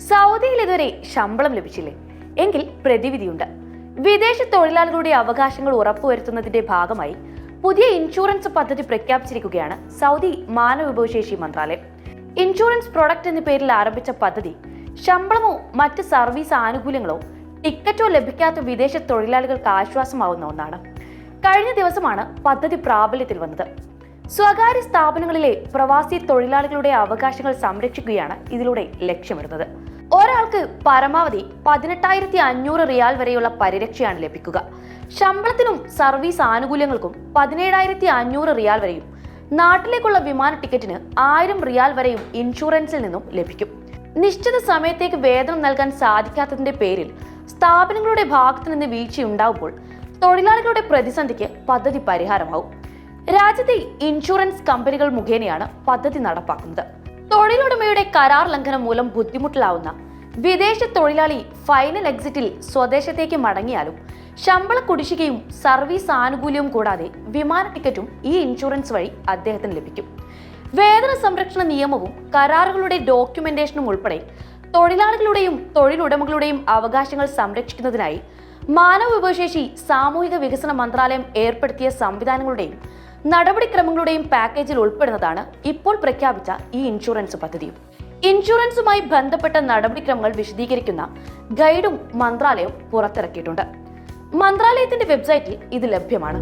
സൗദിയിൽ ഇതുവരെ ശമ്പളം ലഭിച്ചില്ലേ? എങ്കിൽ പ്രതിവിധിയുണ്ട്. വിദേശ തൊഴിലാളികളുടെ അവകാശങ്ങൾ ഉറപ്പുവരുത്തുന്നതിന്റെ ഭാഗമായി പുതിയ ഇൻഷുറൻസ് പദ്ധതി പ്രഖ്യാപിച്ചിരിക്കുകയാണ് സൗദി മാനവവിഭവശേഷി മന്ത്രാലയം. ഇൻഷുറൻസ് പ്രൊഡക്റ്റ് എന്ന പേരിൽ ആരംഭിച്ച പദ്ധതി ശമ്പളമോ മറ്റ് സർവീസ് ആനുകൂല്യങ്ങളോ ടിക്കറ്റോ ലഭിക്കാത്ത വിദേശ തൊഴിലാളികൾക്ക് ആശ്വാസമാവുന്ന ഒന്നാണ്. കഴിഞ്ഞ ദിവസമാണ് പദ്ധതി പ്രാബല്യത്തിൽ വന്നത്. സ്വകാര്യ സ്ഥാപനങ്ങളിലെ പ്രവാസി തൊഴിലാളികളുടെ അവകാശങ്ങൾ സംരക്ഷിക്കുകയാണ് ഇതിലൂടെ ലക്ഷ്യമിടുന്നത്. ഒരാൾക്ക് പരമാവധി പതിനെട്ടായിരത്തി അഞ്ഞൂറ് റിയാൽ വരെയുള്ള പരിരക്ഷയാണ് ലഭിക്കുക. ശമ്പളത്തിനും സർവീസ് ആനുകൂല്യങ്ങൾക്കും പതിനേഴായിരത്തി അഞ്ഞൂറ് റിയാൽ വരെയും നാട്ടിലേക്കുള്ള വിമാന ടിക്കറ്റിന് ആയിരം റിയാൽ വരെയും ഇൻഷുറൻസിൽ നിന്നും ലഭിക്കും. നിശ്ചിത സമയത്തേക്ക് വേതനം നൽകാൻ സാധിക്കാത്തതിന്റെ പേരിൽ സ്ഥാപനങ്ങളുടെ ഭാഗത്തു നിന്ന് വീഴ്ചയുണ്ടാവുമ്പോൾ തൊഴിലാളികളുടെ പ്രതിസന്ധിക്ക് പദ്ധതി പരിഹാരമാവും. രാജ്യത്തെ ഇൻഷുറൻസ് കമ്പനികൾ മുഖേനയാണ് പദ്ധതി നടപ്പാക്കുന്നത്. തൊഴിലുടമയുടെ കരാർ ലംഘനം മൂലം ബുദ്ധിമുട്ടിലാവുന്ന വിദേശ തൊഴിലാളി ഫൈനൽ എക്സിറ്റിൽ സ്വദേശത്തേക്ക് മടങ്ങിയാലും ശമ്പള കുടിശ്ശികയും സർവീസ് ആനുകൂല്യവും കൂടാതെ വിമാന ടിക്കറ്റും ഈ ഇൻഷുറൻസ് വഴി അദ്ദേഹത്തിന് ലഭിക്കും. വേതന സംരക്ഷണ നിയമവും കരാറുകളുടെ ഡോക്യുമെന്റേഷനും ഉൾപ്പെടെ തൊഴിലാളികളുടെയും തൊഴിലുടമകളുടെയും അവകാശങ്ങൾ സംരക്ഷിക്കുന്നതിനായി മാനവ വിഭവശേഷി സാമൂഹിക വികസന മന്ത്രാലയം ഏർപ്പെടുത്തിയ സംവിധാനങ്ങളുടെയും നടപടിക്രമങ്ങളുടെയും പാക്കേജിൽ ഉൾപ്പെടുന്നതാണ് ഇപ്പോൾ പ്രഖ്യാപിച്ച ഈ ഇൻഷുറൻസ് പദ്ധതിയും. ഇൻഷുറൻസുമായി ബന്ധപ്പെട്ട നടപടിക്രമങ്ങൾ വിശദീകരിക്കുന്ന ഗൈഡും മന്ത്രാലയവും പുറത്തിറക്കിയിട്ടുണ്ട്. മന്ത്രാലയത്തിന്റെ വെബ്സൈറ്റിൽ ഇത് ലഭ്യമാണ്.